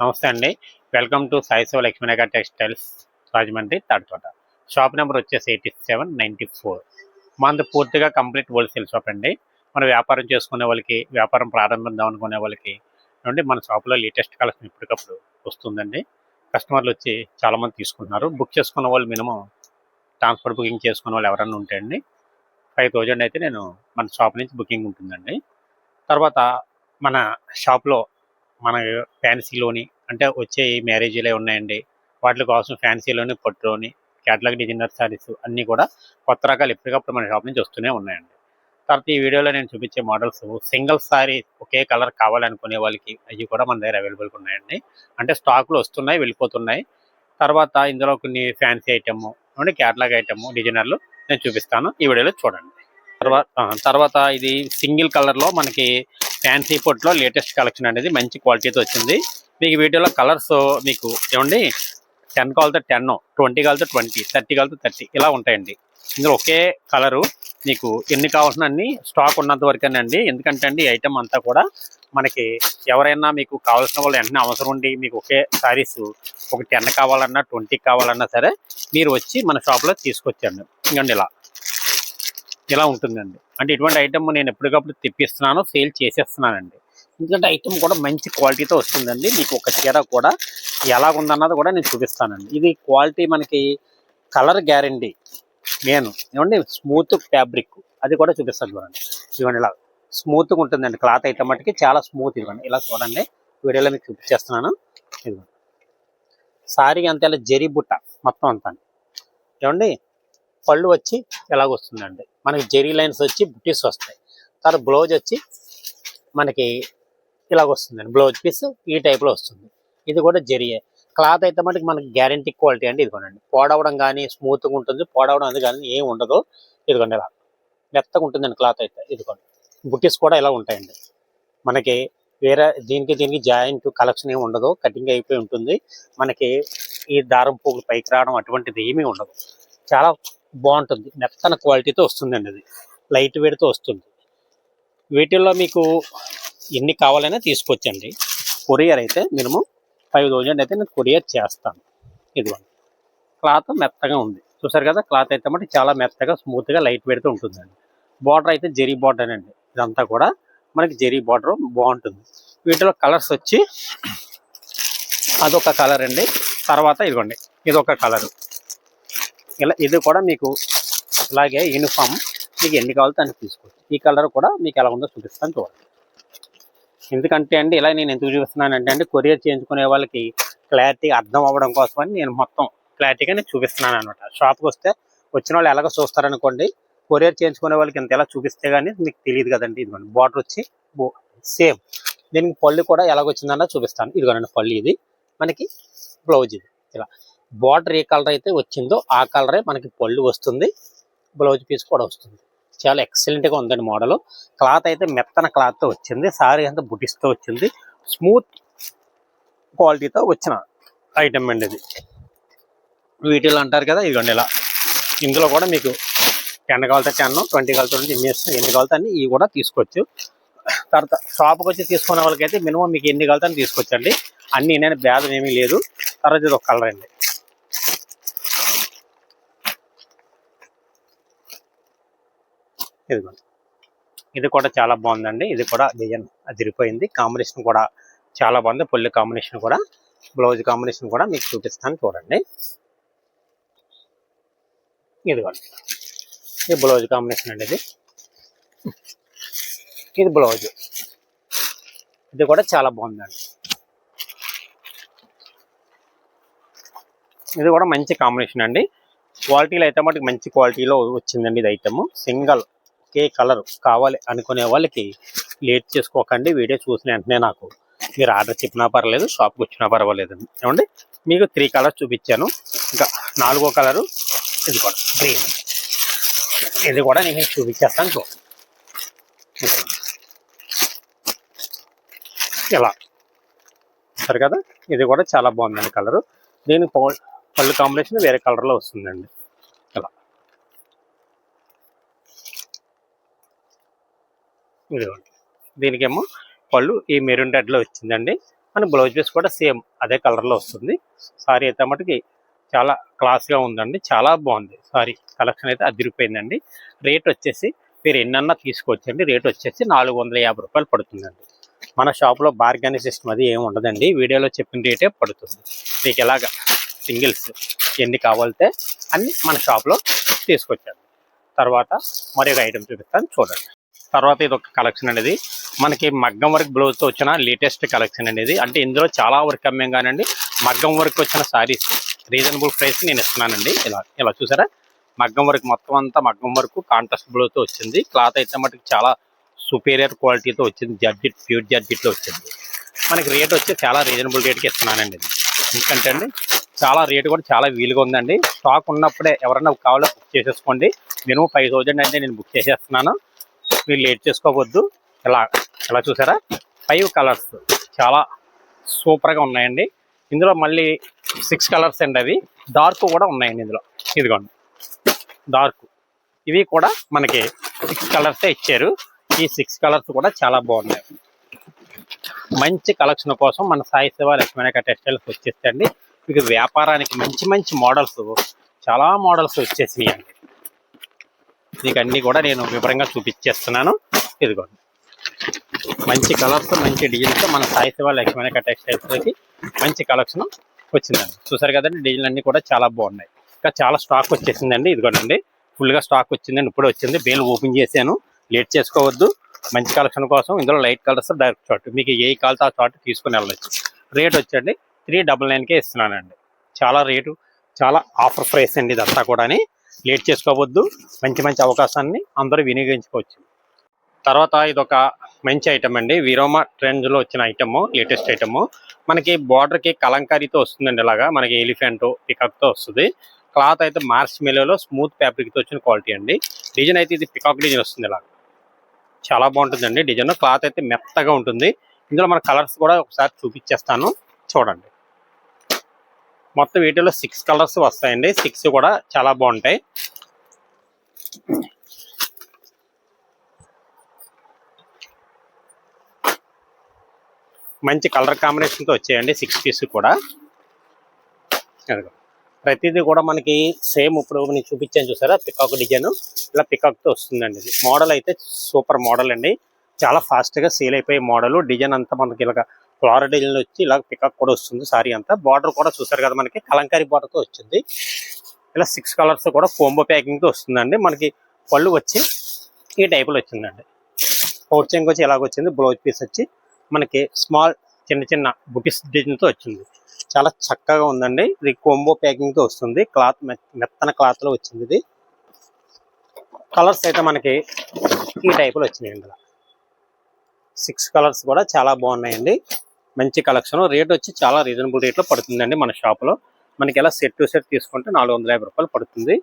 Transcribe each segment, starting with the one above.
నమస్తే అండి. Welcome to Saishiva Lakshminagar textiles Rajahmundry Taditota shop number వచ్చేసి ఎయిటీ సెవెన్ నైంటీ ఫోర్. మనది పూర్తిగా కంప్లీట్ హోల్సేల్ షాప్ అండి. మన వ్యాపారం చేసుకునే వాళ్ళకి వ్యాపారం ప్రారంభిద్దాం అనుకునే వాళ్ళకి నుండి మన షాప్లో లేటెస్ట్ కలెక్షన్ ఎప్పటికప్పుడు వస్తుందండి. కస్టమర్లు వచ్చి చాలామంది తీసుకుంటున్నారు. బుక్ చేసుకున్న వాళ్ళు మినిమం ట్రాన్స్పోర్ట్ బుకింగ్ చేసుకున్న వాళ్ళు ఎవరన్నా ఉంటే అండి ఫైవ్ థౌజండ్ అయితే నేను మన షాప్ నుంచి బుకింగ్ ఉంటుందండి. తర్వాత మన షాప్లో మన ఫ్యాన్సీలోని అంటే వచ్చే మ్యారేజీలే ఉన్నాయండి. వాటి కోసం ఫ్యాన్సీలోని పట్టులోని క్యాటలాగ్ డిజైనర్ శారీస్ అన్నీ కూడా కొత్త రకాలు ఎప్పటికప్పుడు మన షాప్ నుంచి వస్తూనే ఉన్నాయండి. తర్వాత ఈ వీడియోలో నేను చూపించే మోడల్స్ సింగిల్ సారీ ఒకే కలర్ కావాలనుకునే వాళ్ళకి అవి కూడా మన దగ్గర అవైలబుల్గా ఉన్నాయండి. అంటే స్టాకులు వస్తున్నాయి వెళ్ళిపోతున్నాయి. తర్వాత ఇందులో కొన్ని ఫ్యాన్సీ ఐటమ్ అంటే క్యాటలాగ్ ఐటమ్ డిజైనర్లు నేను చూపిస్తాను. ఈ వీడియోలో చూడండి. తర్వాత తర్వాత ఇది సింగిల్ కలర్లో మనకి ఫ్యాన్సీ పొట్లో లేటెస్ట్ కలెక్షన్ అనేది మంచి క్వాలిటీతో వచ్చింది. మీకు వీటిలో కలర్స్ మీకు ఏమండి? టెన్ కాల్తో టెన్ ట్వంటీ కాల్తో ట్వంటీ థర్టీ కాల్తో థర్టీ ఇలా ఉంటాయండి. ఇందులో ఒకే కలరు మీకు ఎన్ని కావాల్సిన అన్ని స్టాక్ ఉన్నంత వరకేనండి. ఎందుకంటే అండి ఐటెం ఐటమ్ అంతా కూడా మనకి ఎవరైనా మీకు కావాల్సిన వాళ్ళు వెంటనే అవసరం ఉండి మీకు ఒకే సారీస్ ఒక టెన్ కావాలన్నా ట్వంటీ కావాలన్నా సరే మీరు వచ్చి మన షాప్లో తీసుకొచ్చండి ఇంకండి ఇలా. ఇలా ఉంటుందండి. అంటే ఇటువంటి ఐటమ్ నేను ఎప్పటికప్పుడు తెప్పిస్తున్నాను సేల్ చేసేస్తున్నానండి. ఎందుకంటే ఐటమ్ కూడా మంచి క్వాలిటీతో వస్తుందండి. మీకు ఒక చీర కూడా ఎలా ఉందన్నది కూడా నేను చూపిస్తానండి. ఇది క్వాలిటీ మనకి కలర్ గ్యారంటీ నేను. ఏమండి స్మూత్ ఫ్యాబ్రిక్ అది కూడా చూపిస్తాను చూడండి. ఇవ్వండి ఇలా స్మూత్గా ఉంటుందండి. క్లాత్ అయితే మట్టుకి చాలా స్మూత్ ఇవ్వండి. ఇలా చూడండి. వీడియోలో మీకు చూపించేస్తున్నాను ఇదిగోండి. సారీ అంత ఇలా జరీ బుట్ట మొత్తం అంతా. ఏమండి పళ్ళు వచ్చి ఎలాగొస్తుందండి. మనకి జెరీ లైన్స్ వచ్చి బుటీస్ వస్తాయి. తర్వాత బ్లౌజ్ వచ్చి మనకి ఇలాగ వస్తుందండి. బ్లౌజ్ పీస్ ఈ టైప్లో వస్తుంది. ఇది కూడా జెరీయే క్లాత్ అయితే మనకి మనకి గ్యారంటీ క్వాలిటీ అండి ఇదిగోండి పోడవడం కానీ స్మూత్గా ఉంటుంది. పోడవడం అది కానీ ఏం ఉండదు. ఇదిగోండి ఇలా మెత్తగా ఉంటుందండి క్లాత్ అయితే ఇదిగోండి. బుటీస్ కూడా ఇలా ఉంటాయండి. మనకి వేరే దీనికి దీనికి జాయింట్ కలెక్షన్ ఏమి ఉండదు. కటింగ్ అయిపోయి ఉంటుంది. మనకి ఈ దారం పోగులు పైకి రావడం అటువంటిది ఏమీ ఉండదు. చాలా బాగుంటుంది. మెత్తన క్వాలిటీతో వస్తుందండి అది. లైట్ వెయిట్తో వస్తుంది. వీటిల్లో మీకు ఎన్ని కావాలైనా తీసుకొచ్చండి. కొరియర్ అయితే మినిమం ఫైవ్ థౌజండ్ అయితే నేను కొరియర్ చేస్తాను. ఇదిగోండి. క్లాత్ మెత్తగా ఉంది. చూసారు కదా క్లాత్ అయితే మటు చాలా మెత్తగా స్మూత్గా లైట్ వెయిట్తో ఉంటుందండి. బార్డర్ అయితే జెరీ బార్డర్ అండి. ఇదంతా కూడా మనకి జెరీ బార్డర్ బాగుంటుంది. వీటిలో కలర్స్ వచ్చి అదొక కలర్ అండి. తర్వాత ఇదిగోండి ఇదొక కలరు. ఇలా ఇది కూడా మీకు ఇలాగే యూనిఫామ్ మీకు ఎన్ని కావాలో అన్ని తీసుకోవచ్చు. ఈ కలర్ కూడా మీకు ఎలా ఉందో చూపిస్తాను చూడండి. ఎందుకంటే అండి ఇలా నేను ఎందుకు చూపిస్తున్నానంటే అండి కొరియర్ చేయించుకునే వాళ్ళకి క్లారిటీ అర్థం అవ్వడం కోసమని నేను మొత్తం క్లారిటీగా నేను చూపిస్తున్నాను అనమాట షాప్కి వస్తే వచ్చిన వాళ్ళు ఎలాగో చూస్తారనుకోండి కొరియర్ చేయించుకునే వాళ్ళకి ఇంత ఎలా చూపిస్తే కానీ మీకు తెలియదు కదండి. ఇదిగోండి బార్డర్ వచ్చి సేమ్ దీనికి పళ్ళు కూడా ఎలాగొచ్చిందన్నా చూపిస్తాను. ఇదిగోనండి పళ్ళు ఇది. మనకి బ్లౌజ్ ఇది. ఇలా. బార్డర్ ఏ కలర్ అయితే వచ్చిందో ఆ కలరే మనకి పళ్ళు వస్తుంది. బ్లౌజ్ పీస్ కూడా వస్తుంది. చాలా ఎక్సలెంట్గా ఉందండి మోడల్ క్లాత్ అయితే మెత్తన క్లాత్తో వచ్చింది. సారీ అంతా బుటిస్తో వచ్చింది. స్మూత్ క్వాలిటీతో వచ్చిన ఐటమ్ అండి ఇది. వీటిలో అంటారు కదా ఇదిగోండి ఇలా. ఇందులో కూడా మీకు టెన్ కావాలతో టెన్ ట్వంటీ కాలతో ట్వంటీ ఎన్ని ఎన్ని కావాలితే అన్ని ఇవి కూడా తీసుకోవచ్చు. తర్వాత షాప్కి వచ్చి తీసుకునే వాళ్ళకైతే మినిమం మీకు ఎన్ని కావాలితే తీసుకొచ్చండి అన్నీ అన్ని నేను భేదం ఏమీ లేదు. తర్వాత ఇది ఒక కలర్ అండి. ఇదిగోండి ఇది కూడా చాలా బాగుందండి. ఇది కూడా డిజైన్ అదిరిపోయింది. కాంబినేషన్ కూడా చాలా బాగుంది. పుల్లి కాంబినేషన్ కూడా బ్లౌజ్ కాంబినేషన్ కూడా మీకు చూపిస్తాను చూడండి. ఇదిగోండి ఇది బ్లౌజ్ కాంబినేషన్ అండి ఇది. ఇది బ్లౌజ్. ఇది కూడా చాలా బాగుందండి. ఇది కూడా మంచి కాంబినేషన్ అండి. క్వాలిటీలో అయితే మటుకు మంచి క్వాలిటీలో వచ్చిందండి ఇది ఐటమ్. సింగల్ ఒకే కలర్ కావాలి అనుకునే వాళ్ళకి లేట్ చేసుకోకండి. వీడియో చూసిన వెంటనే నాకు మీరు ఆర్డర్ చెప్పినా పర్వాలేదు షాప్కి వచ్చినా పర్వాలేదు. ఏమండి? మీకు త్రీ కలర్స్ చూపించాను. ఇంకా నాలుగో కలరు ఇది కూడా గ్రీన్. ఇది కూడా నేను చూపించేస్తాను చూ ఇలా. సరే కదా ఇది కూడా చాలా బాగుందండి కలరు. దీని పళ్ళు కాంబినేషన్ వేరే కలర్లో వస్తుందండి ఇలా ఇదిగోండి దీనికేమో పళ్ళు ఈ మెరూన్ రెడ్లో వచ్చిందండి. మన బ్లౌజ్ పీస్ కూడా సేమ్ అదే కలర్లో వస్తుంది. సారీ అయితే మటుకి చాలా క్లాస్గా ఉందండి. చాలా బాగుంది. సారీ కలెక్షన్ అయితే అదిరిపోయిందండి. రేట్ వచ్చేసి మీరు ఎన్నన్నా తీసుకోవచ్చండి. రేట్ వచ్చేసి నాలుగు వందల యాభై రూపాయలు పడుతుందండి. మన షాప్లో బార్గెనింగ్ సిస్టమ్ అది ఏమి ఉండదండి. వీడియోలో చెప్పిన రేటే పడుతుంది. మీకు ఎలాగ సింగిల్స్ ఎన్ని కావాలితే అన్ని మన షాప్లో తీసుకొచ్చాను తర్వాత మరొక ఐటెం చూపిస్తాను. చూడండి. తర్వాత ఇది ఒక కలెక్షన్ అనేది. మనకి మగ్గం వర్క్ బ్లౌజ్తో వచ్చిన లేటెస్ట్ కలెక్షన్ అనేది. అంటే ఇందులో చాలా వర్క్ అమ్మాం మగ్గం వర్క్ వచ్చిన శారీస్ రీజనబుల్ ప్రైస్ నేను ఇస్తున్నానండి. ఇలా ఇలా చూసారా? మగ్గం వర్క్ మొత్తం అంతా మగ్గం వర్క్ కాంట్రాస్ట్ బ్లౌజ్తో వచ్చింది. క్లాత్ అయితే మటుకు చాలా సుపీరియర్ క్వాలిటీతో వచ్చింది. జడ్జిట్ ప్యూర్ జడ్జిట్లో వచ్చింది. మనకి రేట్ వచ్చి చాలా రీజనబుల్ రేట్కి ఇస్తున్నానండి. ఎందుకంటే అండి చాలా రేటు కూడా చాలా వీలుగా ఉందండి. స్టాక్ ఉన్నప్పుడే ఎవరైనా కావాలో బుక్ చేసేసుకోండి. మినిమం ఫైవ్ థౌజండ్ అంటే నేను బుక్ చేసేస్తున్నాను. మీరు లేట్ చేసుకోవద్దు. ఇలా ఇలా చూసారా? ఫైవ్ కలర్స్ చాలా సూపర్గా ఉన్నాయండి. ఇందులో మళ్ళీ సిక్స్ కలర్స్ అండి అవి. డార్క్ కూడా ఉన్నాయండి ఇందులో. ఇదిగోండి. డార్క్ ఇవి కూడా మనకి సిక్స్ కలర్సే ఇచ్చారు. ఈ సిక్స్ కలర్స్ కూడా చాలా బాగున్నాయి. మంచి కలెక్షన్ కోసం మన సాయి శివ లక్ష్మణ టెక్స్టైల్స్ వచ్చేస్తండి మీకు వ్యాపారానికి మంచి మంచి మోడల్స్ చాలా మోడల్స్ వచ్చేసినాయి అండి మీకు అన్ని కూడా నేను వివరంగా చూపించేస్తున్నాను. ఇదిగోండి మంచి కలర్స్ మంచి డిజైన్స్ మన సాయి శివ లక్ష్మణ టెక్స్టైల్స్కి మంచి కలెక్షన్ వచ్చిందండి. చూసారు కదండి డిజైన్లు అన్ని కూడా చాలా బాగున్నాయి. ఇంకా చాలా స్టాక్ వచ్చేసిందండి. ఇదిగోనండి. ఫుల్గా స్టాక్ వచ్చిందండి ఇప్పుడే వచ్చింది. బేల్ ఓపెన్ చేశాను. లేట్ చేసుకోవద్దు. మంచి కలెక్షన్ కోసం ఇందులో లైట్ కలర్స్ డైరెక్ట్ షార్ట్ మీకు ఏ కాల్తో ఆ షార్ట్ తీసుకుని వెళ్ళచ్చు. రేట్ వచ్చండి త్రీ డబల్ నైన్కే ఇస్తున్నానండి. చాలా రేటు చాలా ఆఫర్ ప్రైస్ అండి ఇదంతా కూడా లేట్ చేసుకోవద్దు. మంచి మంచి అవకాశాన్ని అందరూ వినియోగించుకోవచ్చు. తర్వాత ఇదొక మంచి ఐటమ్ అండి. విరోమా ట్రెండ్లో వచ్చిన ఐటమ్ లేటెస్ట్ ఐటమ్ మనకి బార్డర్కి కలంకారీతో వస్తుందండి ఇలాగా. మనకి ఎలిఫెంట్ పికాక్తో వస్తుంది. క్లాత్ అయితే మార్చ్ మెలోలో స్మూత్ ఫ్యాబ్రిక్తో వచ్చిన క్వాలిటీ అండి. డిజైన్ అయితే ఇది పికాక్ డిజైన్ వస్తుంది ఇలా చాలా బాగుంటుందండి డిజైన్. క్లాత్ అయితే మెత్తగా ఉంటుంది. ఇందులో మన కలర్స్ కూడా ఒకసారి చూపించేస్తాను. చూడండి. మొత్తం వీటిలో సిక్స్ కలర్స్ వస్తాయండి. సిక్స్ కూడా చాలా బాగుంటాయి. మంచి కలర్ కాంబినేషన్తో వచ్చాయండి సిక్స్ పీస్ కూడా. ప్రతిదీ కూడా మనకి సేమ్ ఇప్పుడు నేను చూపించాను చూసారా? పికాక్ డిజైన్ ఇలా పికాక్తో వస్తుందండి. మోడల్ అయితే సూపర్ మోడల్ అండి. చాలా ఫాస్ట్గా సేల్ అయిపోయే మోడల్ డిజైన్ అంతా మనకి ఇలాగా ఫ్లోర్ డిజైన్ వచ్చి ఇలా పికప్ కూడా వస్తుంది సారీ అంతా. బార్డర్ కూడా చూసారు కదా మనకి కలంకారీ బార్డర్తో వచ్చింది. ఇలా సిక్స్ కలర్స్ కూడా కోంబో ప్యాకింగ్తో వస్తుందండి. మనకి పళ్ళు వచ్చి ఈ టైపులో వచ్చిందండి. పౌచింగ్ వచ్చి ఎలాగ వచ్చింది. బ్లౌజ్ పీస్ వచ్చి మనకి స్మాల్ చిన్న చిన్న బుటిస్ డిజైన్తో వచ్చింది. చాలా చక్కగా ఉందండి. ఇది కోంబో ప్యాకింగ్తో వస్తుంది. క్లాత్ మెత్తన క్లాత్లో వచ్చింది ఇది. కలర్స్ అయితే మనకి ఈ టైపులో వచ్చినాయండి సిక్స్ కలర్స్ కూడా చాలా బాగున్నాయండి. మంచి కలెక్షన్. రేట్ వచ్చి చాలా రీజనబుల్ రేట్లో పడుతుందండి మన షాప్లో. మనకి ఎలా సెట్ టు సెట్ తీసుకుంటే నాలుగు వందల యాభై రూపాయలు పడుతుంది.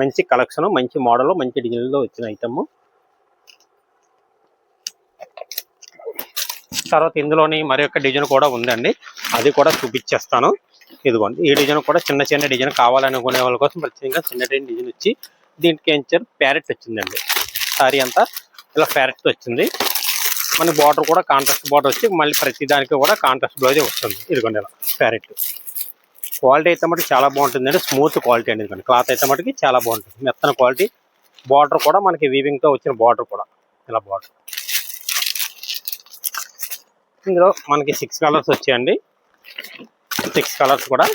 మంచి కలెక్షన్ మంచి మోడల్ మంచి డిజైన్లో వచ్చిన ఐటమ్ తర్వాత ఇందులోని మరి యొక్క డిజైన్ కూడా ఉందండి. అది కూడా చూపించేస్తాను. ఇదిగోండి ఈ డిజైన్ కూడా చిన్న చిన్న డిజైన్ కావాలనుకునే వాళ్ళ కోసం ప్రత్యేకంగా చిన్న డిజైన్ వచ్చి దీనికి ఏం చేయాలి ప్యారెట్ వచ్చిందండి. సారీ అంతా ఇలా ప్యారెట్ వచ్చింది. మన బార్డర్ కూడా కాంట్రాస్ట్ బార్డర్ వచ్చి మళ్ళీ ప్రతి దానికి కూడా కాంట్రాస్ట్ బ్లౌజే వస్తుంది. ఇదిగోండి ఇలా ప్యారెట్. క్వాలిటీ అయితే మటుకు చాలా బాగుంటుందండి. స్మూత్ క్వాలిటీ అండి ఇదిగోండి. క్లాత్ అయితే మటుకు చాలా బాగుంటుంది. మెత్తన క్వాలిటీ. బార్డర్ కూడా మనకి వీవింగ్తో వచ్చిన బార్డర్ కూడా. ఇలా బార్డర్. ఇందులో మనకి సిక్స్ కలర్స్ వచ్చాయండి. సిక్స్ కలర్స్ కూడా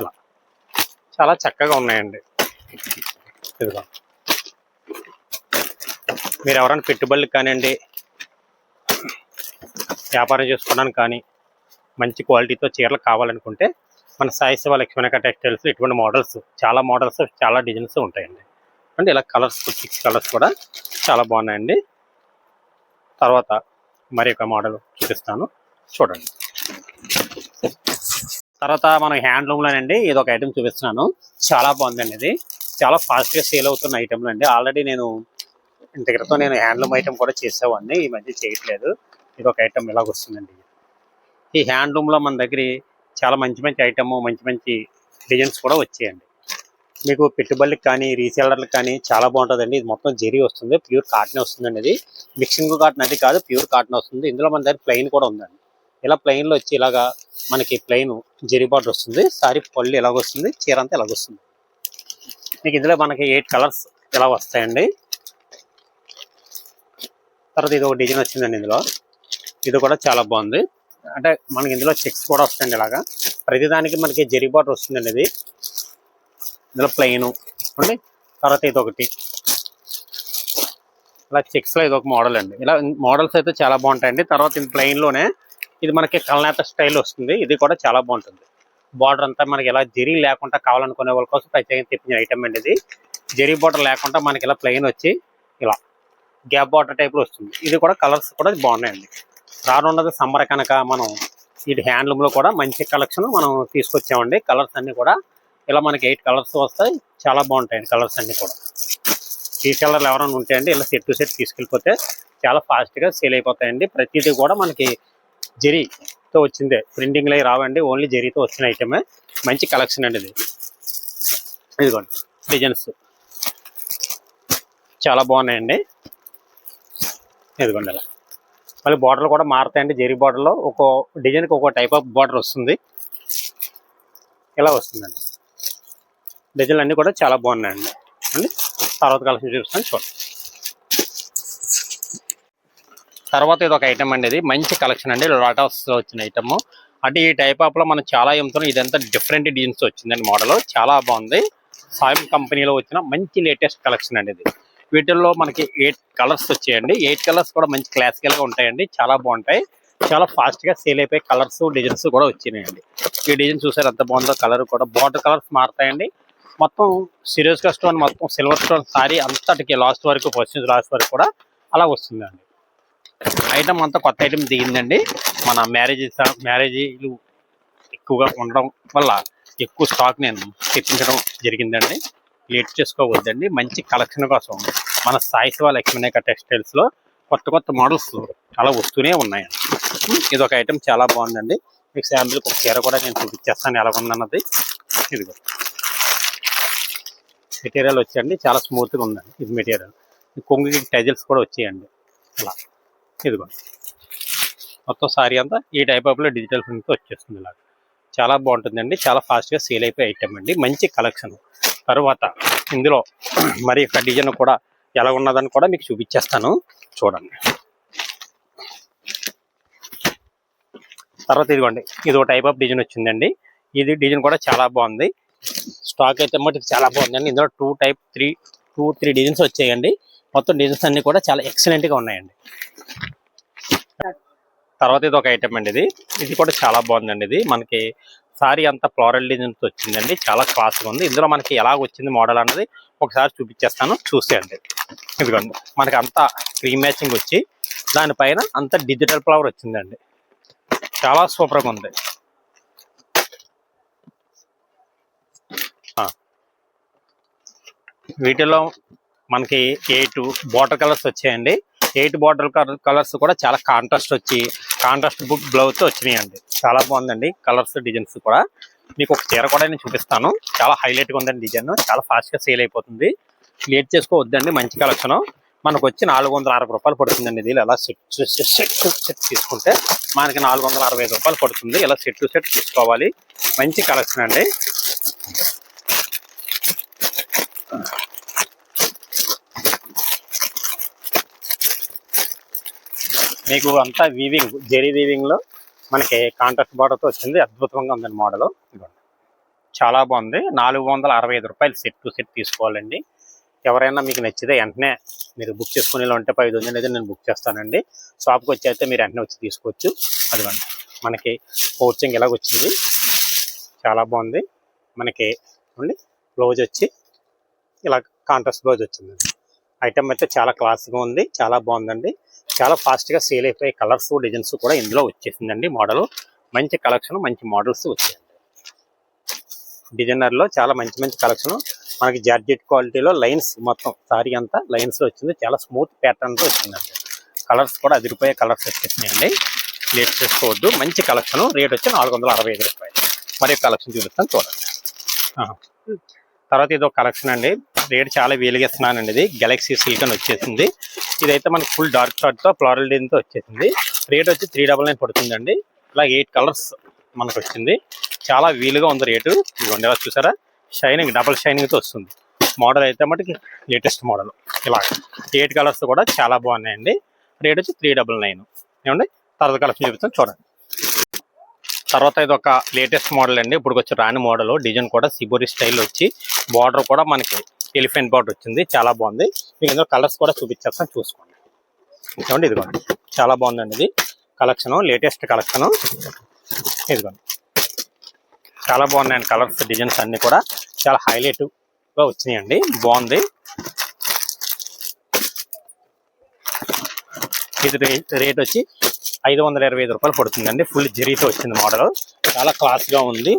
ఇలా. చాలా చక్కగా ఉన్నాయండి. ఇదిగో. మీరు ఎవరైనా పెట్టుబడులకు కానివ్వండి వ్యాపారం చేసుకోవడానికి కానీ మంచి క్వాలిటీతో చీరలు కావాలనుకుంటే మన సాయి శివ లక్ష్మణ టెక్స్టైల్స్ ఇటువంటి మోడల్స్ చాలా మోడల్స్ చాలా డిజైన్స్ ఉంటాయండి. అంటే ఇలా కలర్స్ సిక్స్ కలర్స్ కూడా చాలా బాగున్నాయండి. తర్వాత మరి ఒక మోడల్ చూపిస్తాను. చూడండి. తర్వాత మనం హ్యాండ్లూమ్లోనండి ఇది ఒక ఐటెం చూపిస్తున్నాను. చాలా బాగుందండి ఇది. చాలా ఫాస్ట్గా సేల్ అవుతున్న ఐటెంలు అండి ఆల్రెడీ నేను ఇంటి క్రితం నేను హ్యాండ్లూమ్ ఐటమ్ కూడా చేసేవాడిని ఈ మధ్య చేయట్లేదు. ఇది ఒక ఐటమ్ ఇలాగొస్తుందండి ఈ హ్యాండ్లూమ్లో మన దగ్గర చాలా మంచి మంచి ఐటమ్ మంచి మంచి డిజైన్స్ కూడా వచ్చాయండి. మీకు పెట్టుబడులకు కానీ రీసేలర్లకు కానీ చాలా బాగుంటుందండి. ఇది మొత్తం జెరీ వస్తుంది ప్యూర్ కాటన్ వస్తుందండి ఇది. మిక్సింగ్ కాటన్ అది కాదు ప్యూర్ కాటన్ వస్తుంది. ఇందులో మన దగ్గర ప్లెయిన్ కూడా ఉందండి. ఇలా ప్లెయిన్లో వచ్చి ఇలాగా మనకి ప్లెయిన్ జెరీ బార్డర్ వస్తుంది. సారీ పళ్ళు ఎలాగొస్తుంది చీర అంతా ఎలాగొస్తుంది మీకు ఇందులో మనకి ఎయిట్ కలర్స్ ఇలా వస్తాయండి. తర్వాత ఇది ఒక డిజైన్ వచ్చిందండి ఇందులో. ఇది కూడా చాలా బాగుంది. అంటే మనకి ఇందులో చెక్స్ కూడా వస్తాయండి ఇలాగా. ప్రతిదానికి మనకి జెరీ బాటర్ వస్తుందండి ఇది ఇందులో ప్లెయిన్. అండి తర్వాత ఇది ఒకటి. ఇలా చెక్స్లో ఇది ఒక మోడల్ అండి. ఇలా మోడల్స్ అయితే చాలా బాగుంటాయండి. తర్వాత ఇది ప్లెయిన్లోనే ఇది మనకి కలనేత స్టైల్ వస్తుంది. ఇది కూడా చాలా బాగుంటుంది. బార్డర్ అంతా మనకి ఇలా జెరీ లేకుండా కావాలనుకునే వాళ్ళ కోసం ప్రత్యేకంగా తెప్పించిన ఐటమ్ అండి ఇది. జరీ బార్డర్ లేకుండా మనకి ఇలా ప్లెయిన్ వచ్చి ఇలా గ్యాప్ బార్డర్ టైప్లో వస్తుంది. ఇది కూడా కలర్స్ కూడా బాగున్నాయండి. రానున్నది సమ్మర్ కనుక మనం ఇటు హ్యాండ్లూమ్లో కూడా మంచి కలెక్షన్ మనం తీసుకొచ్చామండి. కలర్స్ అన్నీ కూడా ఇలా మనకి ఎయిట్ కలర్స్ వస్తాయి. చాలా బాగుంటాయండి కలర్స్ అన్నీ కూడా. ఈ కలర్లు ఎవరైనా ఉంటాయండి ఇలా సెట్ టు సెట్ తీసుకెళ్ళిపోతే చాలా ఫాస్ట్గా సేల్ అయిపోతాయండి. ప్రతిదీ కూడా మనకి జరీతో వచ్చిందే. ప్రింటింగ్లో రావండి ఓన్లీ జరీతో వచ్చిన ఐటమే మంచి కలెక్షన్ అండి ఇది. ఇదిగోండి డిజైన్స్ చాలా బాగున్నాయండి. ఇదిగోండి అలా. మళ్ళీ బార్డర్లు కూడా మారుతాయండి. జెరీ బార్డర్లో ఒక్కో డిజైన్కి ఒక్కో టైప్ ఆఫ్ బార్డర్ వస్తుంది. ఇలా వస్తుందండి. డిజైన్లు అన్నీ కూడా చాలా బాగున్నాయండి. అండి తర్వాత కలెక్షన్ చూపిస్తాను చూడండి. తర్వాత ఇది ఒక ఐటమ్ అండి ఇది. మంచి కలెక్షన్ అండి. లాటాస్ వచ్చిన ఐటమ్ అంటే ఈ టైప్ ఆఫ్లో మనం చాలా అమ్ముతున్నాం ఇదంతా డిఫరెంట్ డిజైన్స్ వచ్చిందండి మోడల్ చాలా బాగుంది. సాయం కంపెనీలో వచ్చిన మంచి లేటెస్ట్ కలెక్షన్ అండి ఇది. వీటిల్లో మనకి ఎయిట్ కలర్స్ వచ్చాయండి. ఎయిట్ కలర్స్ కూడా మంచి క్లాసికల్గా ఉంటాయండి. చాలా బాగుంటాయి. చాలా ఫాస్ట్గా సేల్ అయిపోయి కలర్స్ డిజైన్స్ కూడా వచ్చినాయండి. ఈ డిజైన్ చూసారు ఎంత బాగుందో కలర్ కూడా. బార్డర్ కలర్స్ మారుతాయండి. మొత్తం సీరియస్ స్టోన్ మొత్తం సిల్వర్ స్టోన్ సారీ అంతటికి లాస్ట్ వరకు ఫస్ట్ లాస్ట్ వరకు కూడా అలా వస్తుందండి. ఐటమ్ అంతా కొత్త ఐటమ్ దిగిందండి. మన మ్యారేజ్ మ్యారేజీలు ఎక్కువగా ఉండడం వల్ల ఎక్కువ స్టాక్ నేను తెప్పించడం జరిగిందండి. లేట్ చేసుకోవద్దండి. మంచి కలెక్షన్ కోసం మన సాయి శివ టెక్స్టైల్స్లో కొత్త కొత్త మోడల్స్ అలా వస్తూనే ఉన్నాయండి ఇది ఒక ఐటెం చాలా బాగుందండి. మీకు శాంపుల్కి ఒక చీర కూడా నేను చూపించేస్తాను. ఎలా ఉందన్నది. ఇదిగో. మెటీరియల్ వచ్చేయండి. చాలా స్మూత్గా ఉందండి. ఇది మెటీరియల్. కొంగుకి టైజిల్స్ కూడా వచ్చేయండి. ఇలా ఇదిగో. మొత్తం సారీ అంతా ఈ టైప్ ఆఫ్లో డిజిటల్ ప్రింట్ వచ్చేస్తుంది ఇలా చాలా బాగుంటుందండి. చాలా ఫాస్ట్గా సేల్ అయిపోయే ఐటమ్ అండి. మంచి కలెక్షన్. తర్వాత ఇందులో మరి యొక్క డిజైన్ కూడా ఎలా ఉన్నదని కూడా మీకు చూపించేస్తాను. చూడండి. తర్వాత ఇదిగోండి ఇది ఒక టైప్ ఆఫ్ డిజైన్ వచ్చిందండి. ఇది డిజైన్ కూడా చాలా బాగుంది. స్టాక్ అయితే మటుకు చాలా బాగుందండి. ఇందులో two type three two three designs వచ్చాయండి. మొత్తం డిజైన్స్ అన్ని కూడా చాలా ఎక్సలెంట్గా ఉన్నాయండి. తర్వాత ఇది ఒక ఐటమ్ అండి ఇది. ఇది కూడా చాలా బాగుందండి ఇది. మనకి సారీ అంతా ఫ్లోరల్ డిజైన్ వచ్చిందండి. చాలా క్లాస్ ఉంది. ఇందులో మనకి ఎలా వచ్చింది మోడల్ అన్నది ఒకసారి చూపించేస్తాను. చూసేయండి. ఇదిగోండి. మనకి అంతా క్రీమ్ మ్యాచింగ్ వచ్చి దానిపైన అంత డిజిటల్ ఫ్లవర్ వచ్చిందండి. చాలా సూపర్గా ఉంది. వీటిలో మనకి ఎయిట్ బార్డర్ కలర్స్ వచ్చాయండి. ఎయిట్ బార్డర్ కలర్స్ కూడా చాలా కాంట్రాస్ట్ వచ్చి కాంట్రాస్ట్ బుక్ బ్లౌజ్ వచ్చినాయండి. చాలా బాగుందండి. కలర్స్ డిజైన్స్ కూడా. మీకు ఒక చీర కూడా నేను చూపిస్తాను. చాలా హైలైట్గా ఉందండి డిజైన్. చాలా ఫాస్ట్గా సేల్ అయిపోతుంది. లేట్ చేసుకోవద్దండి మంచి కలెక్షన్. మనకు వచ్చి నాలుగు వందల అరవై రూపాయలు పడుతుందండి ఇది. ఇలా సెట్ సెట్ సెట్ తీసుకుంటే మనకి నాలుగు వందల అరవై ఐదు రూపాయలు పడుతుంది. ఇలా సెట్ టు సెట్ తీసుకోవాలి. మంచి కలెక్షన్ అండి. మీకు అంతా వీవింగ్ జెరీ వీవింగ్లో మనకి కాంట్రాక్ట్ బార్డర్తో వచ్చింది. అద్భుతంగా ఉందండి మోడల్ చాలా బాగుంది. నాలుగు వందల అరవై ఐదు రూపాయలు సెట్ టు సెట్ తీసుకోవాలండి. ఎవరైనా మీకు నచ్చితే వెంటనే మీరు బుక్ చేసుకునే ఉంటే పది ఉంది అనేది నేను బుక్ చేస్తానండి. షాప్కి వచ్చి అయితే మీరు వెంటనే వచ్చి తీసుకోవచ్చు. అదిగోండి. మనకి కోచింగ్ ఇలాగ వచ్చింది. చాలా బాగుంది. మనకి అండి బ్లౌజ్ వచ్చి ఇలా కాంట్రాస్ట్ బ్లౌజ్ వచ్చిందండి. ఐటమ్ అయితే చాలా క్లాస్గా ఉంది. చాలా బాగుందండి. చాలా ఫాస్ట్గా సేల్ అయిపోయే కలర్స్ డిజైన్స్ కూడా ఇందులో వచ్చేసిందండి మోడల్ మంచి కలెక్షన్ మంచి మోడల్స్ వచ్చాయండి. డిజైనర్లో చాలా మంచి మంచి కలెక్షన్ మనకి జార్జెట్ క్వాలిటీలో లైన్స్ మొత్తం సారీ అంతా లైన్స్లో వచ్చింది. చాలా స్మూత్ ప్యాటర్న్తో వచ్చిందండి. కలర్స్ కూడా అదిరిపోయే కలర్స్ వచ్చేసినాయండి. లేట్ చేసుకోవద్దు మంచి కలెక్షన్ రేట్ వచ్చి నాలుగు వందల అరవై ఐదు రూపాయలు. మరి కలెక్షన్ చూపిస్తాను చూడండి. తర్వాత ఇది ఒక కలెక్షన్ అండి. రేట్ చాలా వీలుగా ఇస్తున్నానండి ఇది. గెలాక్సీ సిల్క్ అని వచ్చేసింది. ఇదైతే మనకి ఫుల్ డార్క్ షార్ట్తో ఫ్లోరల్ డిజైన్తో వచ్చేసింది. రేట్ వచ్చి త్రీ డబల్ నైన్ పడుతుందండి. ఇలా ఎయిట్ కలర్స్ మనకు వచ్చింది. చాలా వీలుగా ఉంది రేటు ఇదిగోండి ఇలా చూసారా? షైనింగ్ డబల్ షైనింగ్తో వస్తుంది. మోడల్ అయితే మటుకి లేటెస్ట్ మోడల్ ఇలా ఎయిట్ కలర్స్ కూడా చాలా బాగున్నాయండి. రేట్ వచ్చి త్రీ డబల్ నైన్ ఏమండి? తర్వాత కలెక్షన్ చూపిస్తాను చూడండి. తర్వాత ఇది ఒక లేటెస్ట్ మోడల్ అండి. ఇప్పుడు వచ్చి రాని మోడల్ డిజైన్ కూడా సిబోరి స్టైల్ వచ్చి బార్డర్ కూడా మనకి ఎలిఫెంట్ బార్డర్ వచ్చింది. చాలా బాగుంది. మీకు ఇందులో కలర్స్ కూడా చూపించేస్తాను. చూసుకోండి. ఏమండి ఇదిగోండి. చాలా బాగుందండి ఇది. కలెక్షన్ లేటెస్ట్ కలెక్షన్ ఇదిగోండి. చాలా బాగున్నాయండి కలర్స్ డిజైన్స్ అన్ని కూడా. చాలా హైలైట్గా వచ్చినాయండి. బాగుంది. ఇది రేట్ వచ్చి ఐదు వందల ఇరవై ఐదు రూపాయలు పడుతుందండి. ఫుల్ జరీతో వచ్చింది మోడల్ చాలా క్లాస్గా ఉంది.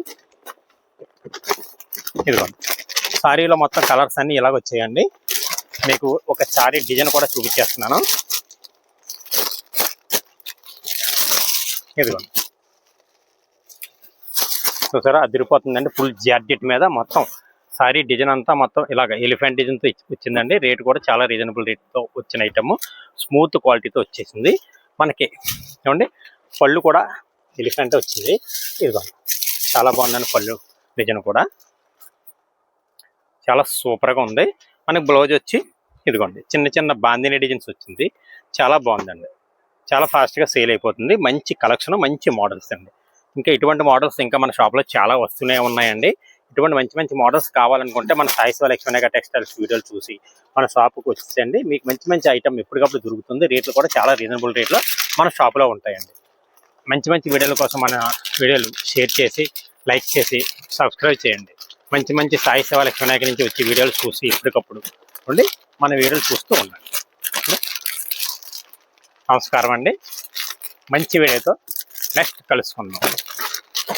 ఇదిగోండి సారీలో మొత్తం కలర్స్ అన్నీ ఇలాగ వచ్చాయండి. మీకు ఒక సారీ డిజైన్ కూడా చూపించేస్తున్నాను. ఇదిగోండి చూసారా? అదిరిపోతుందండి. ఫుల్ జార్జెట్ మీద మొత్తం సారీ డిజైన్ అంతా మొత్తం ఇలాగ ఎలిఫెంట్ డిజైన్తో వచ్చిందండి. రేట్ కూడా చాలా రీజనబుల్ రేట్తో వచ్చిన ఐటమ్ స్మూత్ క్వాలిటీతో వచ్చేసింది. మనకి. ఏమండి? పళ్ళు కూడా ఎలిఫెంట్ వచ్చింది. ఇదిగోండి చాలా బాగుందండి పళ్ళు డిజైన్ కూడా. చాలా సూపర్గా ఉంది. మనకి బ్లౌజ్ వచ్చి ఇదిగోండి చిన్న చిన్న బాందిని డిజైన్స్ వచ్చింది. చాలా బాగుందండి. చాలా ఫాస్ట్గా సేల్ అయిపోతుంది. మంచి కలెక్షన్ మంచి మోడల్స్ అండి. ఇంకా ఇటువంటి మోడల్స్ ఇంకా మన షాప్లో చాలా వస్తూనే ఉన్నాయండి. ఇటువంటి మంచి మంచి మోడల్స్ కావాలనుకుంటే మన సాయిస్ లక్ష్మణగా టెక్స్టైల్స్ వీడియోలు చూసి మన షాప్కి వచ్చేయండి. మీకు మంచి మంచి ఐటమ్ ఎప్పటికప్పుడు దొరుకుతుంది. రేట్లు కూడా చాలా రీజనబుల్ రేట్లో మన షాప్లో ఉంటాయండి. మంచి మంచి వీడియోల కోసం మన వీడియోలు షేర్ చేసి లైక్ చేసి సబ్స్క్రైబ్ చేయండి. మంచి మంచి సాయి సేవ లక్ష్మణాయక నుంచి వచ్చి వీడియోలు చూసి ఎప్పటికప్పుడు ఉండి మన వీడియోలు చూస్తూ ఉండండి. నమస్కారం అండి. మంచి వీడియోతో నెక్స్ట్ కలుసుకుందాం.